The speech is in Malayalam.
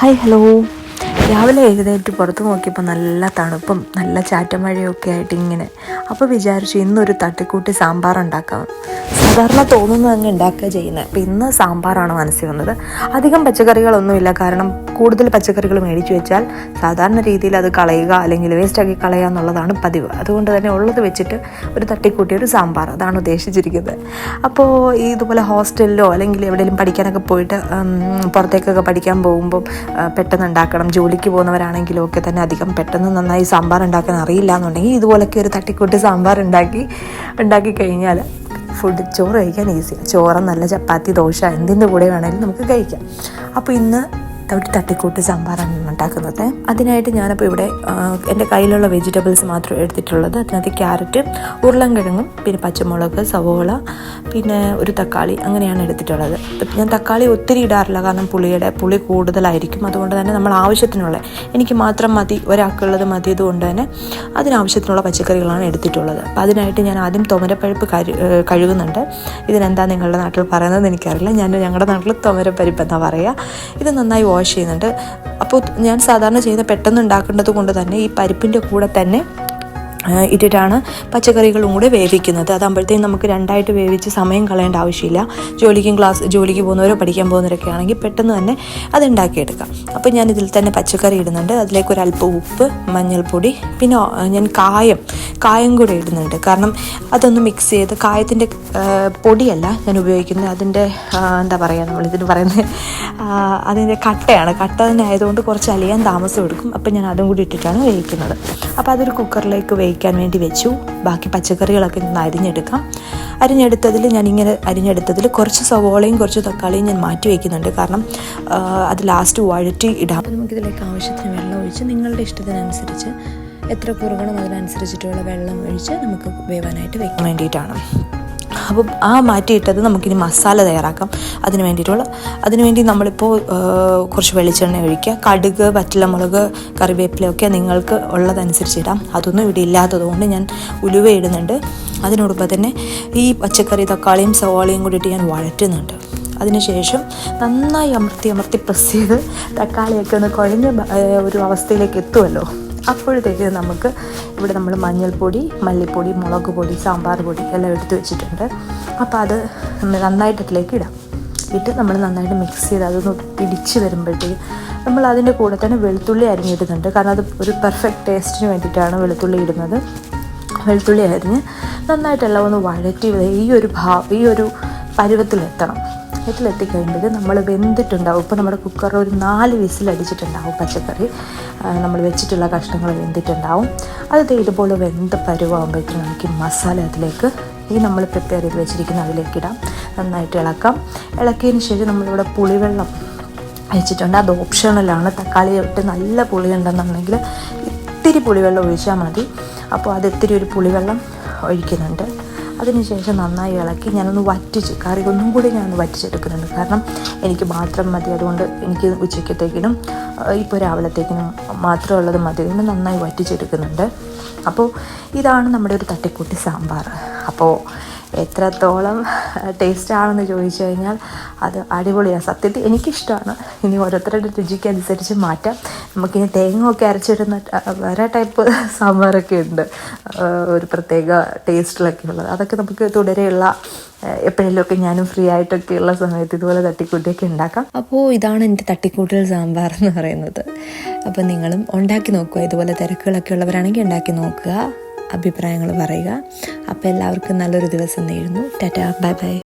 ഹായ് ഹലോ രാവിലെ എഴുന്നേറ്റ് പുറത്ത് നോക്കിയപ്പോൾ നല്ല തണുപ്പും നല്ല ചാറ്റമഴയൊക്കെ ആയിട്ട് ഇങ്ങനെ. അപ്പോൾ വിചാരിച്ചു ഇന്നൊരു തട്ടിക്കൂട്ടി സാമ്പാർ ഉണ്ടാക്കാം. സാധാരണ തോന്നുന്നത് അങ്ങ് ഉണ്ടാക്കുക ചെയ്യുന്നത് അപ്പോൾ ഇന്ന് സാമ്പാറാണ് മനസ്സിൽ വന്നത്. അധികം പച്ചക്കറികളൊന്നുമില്ല. കാരണം കൂടുതൽ പച്ചക്കറികൾ മേടിച്ചു വെച്ചാൽ സാധാരണ രീതിയിൽ അത് കളയുക അല്ലെങ്കിൽ വേസ്റ്റാക്കി കളയുക എന്നുള്ളതാണ് പതിവ്. അതുകൊണ്ട് തന്നെ ഉള്ളത് വെച്ചിട്ട് ഒരു തട്ടിക്കൂട്ടി ഒരു സാമ്പാർ അതാണ് ഉദ്ദേശിച്ചിരിക്കുന്നത്. അപ്പോൾ ഈ ഇതുപോലെ ഹോസ്റ്റലിലോ അല്ലെങ്കിൽ എവിടെയെങ്കിലും പഠിക്കാനൊക്കെ പോയിട്ട് പുറത്തേക്കൊക്കെ പഠിക്കാൻ പോകുമ്പോൾ പെട്ടെന്ന് ഉണ്ടാക്കണം. ജോലിക്ക് പോകുന്നവരാണെങ്കിലും ഒക്കെ തന്നെ അധികം പെട്ടെന്ന് നന്നായി സാമ്പാർ ഉണ്ടാക്കാൻ അറിയില്ല എന്നുണ്ടെങ്കിൽ ഇതുപോലൊക്കെ ഒരു തട്ടിക്കൂട്ടി സാമ്പാർ ഉണ്ടാക്കി ഉണ്ടാക്കി കഴിഞ്ഞാൽ ഫുഡ് ചോറ് കഴിക്കാൻ ഈസിയാണ് ചോറ് നല്ല ചപ്പാത്തി ദോശ എന്തിന്റെ കൂടെ വേണമെങ്കിലും നമുക്ക് കഴിക്കാം. അപ്പോൾ ഇന്ന് ഒരു തട്ടിക്കൂട്ട് സാമ്പാറാണ് ഉണ്ടാക്കുന്നത്. അതിനായിട്ട് ഞാനപ്പോൾ ഇവിടെ എന്റെ കയ്യിലുള്ള വെജിറ്റബിൾസ് മാത്രം എടുത്തിട്ടുള്ളത്. അതിനകത്ത് ക്യാരറ്റ് ഉരുളൻകിഴങ്ങും പിന്നെ പച്ചമുളക് സവോള പിന്നെ ഒരു തക്കാളി അങ്ങനെയാണ് എടുത്തിട്ടുള്ളത്. ഞാൻ തക്കാളി ഒത്തിരി ഇടാറില്ല കാരണം പുളിയുടെ പുളി കൂടുതലായിരിക്കും. അതുകൊണ്ട് തന്നെ നമ്മൾ ആവശ്യത്തിനുള്ള എനിക്ക് മാത്രം മതി ഒരാൾക്കുള്ളത് മതിയത് കൊണ്ട് തന്നെ അതിനാവശ്യത്തിനുള്ള പച്ചക്കറികളാണ് എടുത്തിട്ടുള്ളത്. അപ്പോൾ അതിനായിട്ട് ഞാൻ ആദ്യം തുമരപ്പരിപ്പ് കരു കഴുകുന്നുണ്ട്. ഇതിനെന്താ നിങ്ങളുടെ നാട്ടിൽ പറയുന്നത് എനിക്കറിയില്ല. ഞാൻ ഞങ്ങളുടെ നാട്ടിൽ തുമരപ്പരിപ്പ് എന്നാ പറയുക. ഇത് നന്നായി വാഷ് ചെയ്യുന്നുണ്ട്. അപ്പോൾ ഞാൻ സാധാരണ ചെയ്യുന്ന പെട്ടെന്ന് ഉണ്ടാക്കേണ്ടത് കൊണ്ട് തന്നെ ഈ പരിപ്പിന്റെ കൂടെ തന്നെ ഇട്ടിട്ടാണ് പച്ചക്കറികളും കൂടെ വേവിക്കുന്നത്. അതാകുമ്പോഴത്തേക്കും നമുക്ക് രണ്ടായിട്ട് വേവിച്ച് സമയം കളയേണ്ട ആവശ്യമില്ല. ജോലിക്കും ക്ലാസ് ജോലിക്ക് പോകുന്നവരോ പഠിക്കാൻ പോകുന്നവരൊക്കെ ആണെങ്കിൽ പെട്ടെന്ന് തന്നെ അത് ഉണ്ടാക്കിയെടുക്കാം. അപ്പോൾ ഞാൻ ഇതിൽ തന്നെ പച്ചക്കറി ഇടുന്നുണ്ട്. അതിലേക്ക് ഒരു അല്പം ഉപ്പ് മഞ്ഞൾപ്പൊടി പിന്നെ ഞാൻ കായം കായം കൂടെ ഇടുന്നുണ്ട്. കാരണം അതൊന്ന് മിക്സ് ചെയ്ത് കായത്തിന്റെ പൊടിയല്ല ഞാൻ ഉപയോഗിക്കുന്നത്. അതിന്റെ എന്താ പറയുക നമ്മളിതിന് പറയുന്നത്? അതിന്റെ കട്ടയാണ്. കട്ട തന്നെ ആയതുകൊണ്ട് കുറച്ച് അലിയാൻ താമസം എടുക്കും. അപ്പോൾ ഞാൻ അതും കൂടി ഇട്ടിട്ടാണ് വേവിക്കുന്നത്. അപ്പോൾ അതൊരു കുക്കറിലേക്ക് വേവിക്കാൻ വേണ്ടി വെച്ചു. ബാക്കി പച്ചക്കറികളൊക്കെ ഒന്ന് അരിഞ്ഞെടുക്കാം. അരിഞ്ഞെടുത്തതിൽ ഞാനിങ്ങനെ അരിഞ്ഞെടുത്തതിൽ കുറച്ച് സവോളയും കുറച്ച് തക്കാളിയും ഞാൻ മാറ്റി വയ്ക്കുന്നുണ്ട് കാരണം അത് ലാസ്റ്റ് വഴറ്റി ഇടാം. അപ്പോൾ നമുക്കിതിലേക്ക് ആവശ്യത്തിന് വെള്ളം ഒഴിച്ച് നിങ്ങളുടെ ഇഷ്ടത്തിനനുസരിച്ച് എത്ര കുറുകണം അതിനനുസരിച്ചിട്ടുള്ള വെള്ളം ഒഴിച്ച് നമുക്ക് വേവാനായിട്ട് വെക്കാൻ വേണ്ടിയിട്ടാണ്. അപ്പം ആ മാറ്റിയിട്ടത് നമുക്കിനി മസാല തയ്യാറാക്കാം. അതിന് വേണ്ടിയിട്ടുള്ള അതിന് വേണ്ടി നമ്മളിപ്പോൾ കുറച്ച് വെളിച്ചെണ്ണ ഒഴിക്കുക. കടുക് പച്ചിലമുളക് കറിവേപ്പിലൊക്കെ നിങ്ങൾക്ക് ഉള്ളതനുസരിച്ച് ഇടാം. അതൊന്നും ഇവിടെ ഇല്ലാത്തതുകൊണ്ട് ഞാൻ ഉലുവ ഇടുന്നുണ്ട്. അതിനോടൊപ്പം തന്നെ ഈ പച്ചക്കറി തക്കാളിയും സവാളയും കൂടി ഇട്ട് ഞാൻ വഴറ്റുന്നുണ്ട്. അതിനുശേഷം നന്നായി അമർത്തി അമർത്തി പ്രസ് ചെയ്ത് തക്കാളിയൊക്കെ ഒന്ന് കുഴഞ്ഞ ഒരു അവസ്ഥയിലേക്ക് എത്തുമല്ലോ. അപ്പോഴത്തേക്ക് നമുക്ക് ഇവിടെ നമ്മൾ മഞ്ഞൾപ്പൊടി മല്ലിപ്പൊടി മുളക് പൊടി സാമ്പാർ പൊടി എല്ലാം എടുത്ത് വെച്ചിട്ടുണ്ട്. അപ്പോൾ അത് നന്നായിട്ട് അതിലേക്ക് ഇടാം. ഇട്ട് നമ്മൾ നന്നായിട്ട് മിക്സ് ചെയ്ത് അതൊന്ന് പിടിച്ച് വരുമ്പോഴത്തേക്ക് നമ്മൾ അതിന്റെ കൂടെ തന്നെ വെളുത്തുള്ളി അരിഞ്ഞിടുന്നുണ്ട് കാരണം അത് ഒരു പെർഫെക്റ്റ് ടേസ്റ്റിന് വേണ്ടിയിട്ടാണ് വെളുത്തുള്ളി ഇടുന്നത്. വെളുത്തുള്ളി അരിഞ്ഞ് നന്നായിട്ടെല്ലാം ഒന്ന് വഴറ്റി ഈ ഒരു ഭാ ഈ ഒരു പരുവത്തിലെത്തണം. ഇതിലെത്തി കഴിയുമ്പോൾ നമ്മൾ വെന്തിട്ടുണ്ടാവും. ഇപ്പോൾ നമ്മുടെ കുക്കറിൽ ഒരു നാല് വിസിലടിച്ചിട്ടുണ്ടാവും പച്ചക്കറി. നമ്മൾ വെച്ചിട്ടുള്ള കഷ്ണങ്ങൾ വെന്തിട്ടുണ്ടാവും. അത് ഇതുപോലെ വെന്ത പരുവാകുമ്പോഴത്തേക്കും നമുക്ക് മസാല അതിലേക്ക് ഈ നമ്മൾ പ്രിപ്പയർ ചെയ്ത് വെച്ചിരിക്കുന്ന അതിലേക്ക് ഇടാം. നന്നായിട്ട് ഇളക്കാം. ഇളക്കിയതിന് ശേഷം നമ്മളിവിടെ പുളിവെള്ളം വെച്ചിട്ടുണ്ട്. അത് ഓപ്ഷണലാണ് തക്കാളി ഇട്ട് നല്ല പുളി ഉണ്ടെന്നുണ്ടെങ്കിൽ ഇത്തിരി പുളിവെള്ളം ഒഴിച്ചാൽ മതി. അപ്പോൾ അത് ഇത്തിരി ഒരു പുളിവെള്ളം ഒഴിക്കുന്നുണ്ട്. അതിനുശേഷം നന്നായി ഇളക്കി ഞാനൊന്ന് വറ്റിച്ച് കറി ഒന്നും കൂടി ഞാനൊന്ന് വറ്റിച്ചെടുക്കുന്നുണ്ട്. കാരണം എനിക്ക് മാത്രം മതി അതുകൊണ്ട് എനിക്ക് ഉച്ചക്കത്തേക്കിനും ഇപ്പോൾ രാവിലത്തേക്കിനും മാത്രമുള്ളത് മതി. അതുകൊണ്ട് നന്നായി വറ്റിച്ചെടുക്കുന്നുണ്ട്. അപ്പോൾ ഇതാണ് നമ്മുടെ ഒരു തട്ടിക്കൂട്ടി സാമ്പാർ. അപ്പോൾ എത്രത്തോളം ടേസ്റ്റ് ആണെന്ന് ചോദിച്ചു കഴിഞ്ഞാൽ അത് അടിപൊളിയാണ്. സത്യത്തിൽ എനിക്കിഷ്ടമാണ്. ഇനി ഓരോരുത്തരുടെ രുചിക്ക് അനുസരിച്ച് മാറ്റാം. നമുക്കിനി തേങ്ങ ഒക്കെ അരച്ചിടുന്ന വേറെ ടൈപ്പ് സാമ്പാറൊക്കെ ഉണ്ട്. ഒരു പ്രത്യേക ടേസ്റ്റിലൊക്കെ ഉള്ളത്. അതൊക്കെ നമുക്ക് തുടരെയുള്ള എപ്പോഴെങ്കിലുമൊക്കെ ഞാനും ഫ്രീ ആയിട്ടൊക്കെ ഉള്ള സമയത്ത് ഇതുപോലെ തട്ടിക്കൂട്ടിയൊക്കെ ഉണ്ടാക്കാം. അപ്പോൾ ഇതാണ് എന്റെ തട്ടിക്കൂട്ടൽ സാമ്പാർ എന്ന് പറയുന്നത്. അപ്പോൾ നിങ്ങളും ഉണ്ടാക്കി നോക്കുക. ഇതുപോലെ തിരക്കുകളൊക്കെ ഉള്ളവരാണെങ്കിൽ ഉണ്ടാക്കി നോക്കുക. അഭിപ്രായങ്ങൾ പറയുക. അപ്പോൾ എല്ലാവർക്കും നല്ലൊരു ദിവസം നേരുന്നു. Tata bye bye.